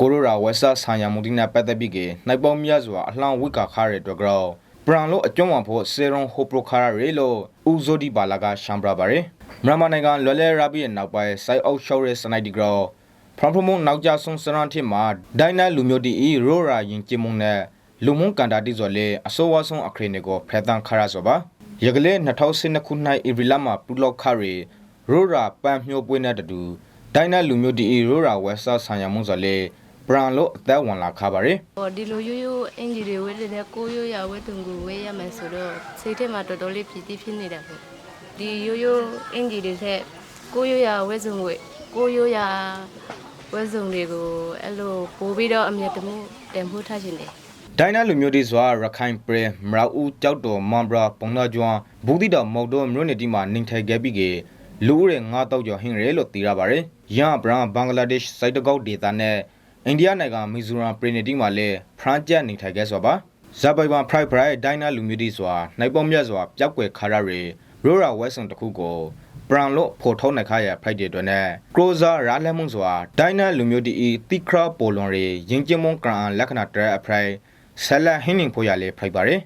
ကိုရိုရာဝက်ဆာဆာယာမူတီနာပတ်သက်ပြီးကနိုင်ပေါင်းမြတ်စွာအလှောင်းဝိကာခါရတဲ့အတွက်ကြောင့်ပရန်လို့အကျွမ်းဝဖို့စေရွန်ဟိုပရိုခါရရေလို့ဦးဇိုဒီဘာလာကရှမ်ဘရာပါရယ်မြန်မာနိုင်ငံလွယ်လဲရာဘီရဲ့နောက်ပိုင်းစိုက်အောက်ရှော့ရဲစနိုက်ဒီဂရောဖရန်ဖမုံနောက်ကြဆုံးစရန်ထစ်မှာဒိုင်နာလူမျိုးတီအီရိုရာရင်ကျမုံနဲ့လူမုံကန်တာတိဇော်လေအစောဝါဆုံးအခရေနေကိုဖရတန်ခါရဆိုပါရကလေး2012ခုနှစ်ဧပြီလမှာပူလော့ခါရီရိုရာပန်မျိုးပွေးတဲ့တူဒိုင်နာလူမျိုးတီအီရိုရာဝက်ဆာဆာယာမုံဇော်လေ ပရန်လို့အသက်ဝင်လာခါပါရယ်ဟောဒီလိုရိုးရိုးအင်ဂျီတွေဝဲတဲ့ကိုရိုးရဝဲတုံကိုဝဲရမယ်ဆိုတော့စိတ်ထဲမှာတော်တော်လေးပြည်တည်ဖြစ်နေတာပေါ့ဒီရိုးရိုးအင်ဂျီတွေဆက်ကိုရိုးရဝဲစုံဝဲကိုရိုးရဝဲစုံတွေကိုအဲ့လိုပို့ပြီးတော့အမြတ်တမှုတင်မှုထားခြင်းတယ်ဒိုင်နာလူမျိုးတွေစွာရခိုင်ပရေမရာဦးကြောက်တော်မန်ဘရာပုံနာကျွမ်းဘူးတိတော်မောက်တော်မြို့နယ်တီမှာနေထိုင်ခဲ့ပြီးကလူဦးရေ9000ကျော်ဟင်းရဲလို့သိရပါတယ်။ရန်ဘရန်ဘင်္ဂလားဒေ့ရှ်စိုက်တကောက်ဒေသနဲ့ အိန္ဒိယနိုင်ငံမီဇိုရမ်ပရီနေတီမှာလည်းဖရန်ကျက်နေထိုင်ခဲ့ဆိုပါ။ဇာပိုင်ဘန်ဖရိုက်ဖရိုက်ဒိုင်နာလူမျိုးတွေစွာနိုင်ပေါမြတ်စွာပျောက်ကွယ်ခါရရီရိုရာဝက်ဆန်တစ်ခုကိုပရန်လို့ဖော်ထုတ်နိုင်ခါရဖိုက်တဲ့အတွက်နဲ့ကရိုဇာရာလက်မှုစွာဒိုင်နာလူမျိုးတီတိခရာပိုလွန်ရီရင်ကျမုံကရန်လက္ခဏာတရအဖရိုက်ဆလဟင်းနင်းဖို့ရလေဖိုက်ပါရယ်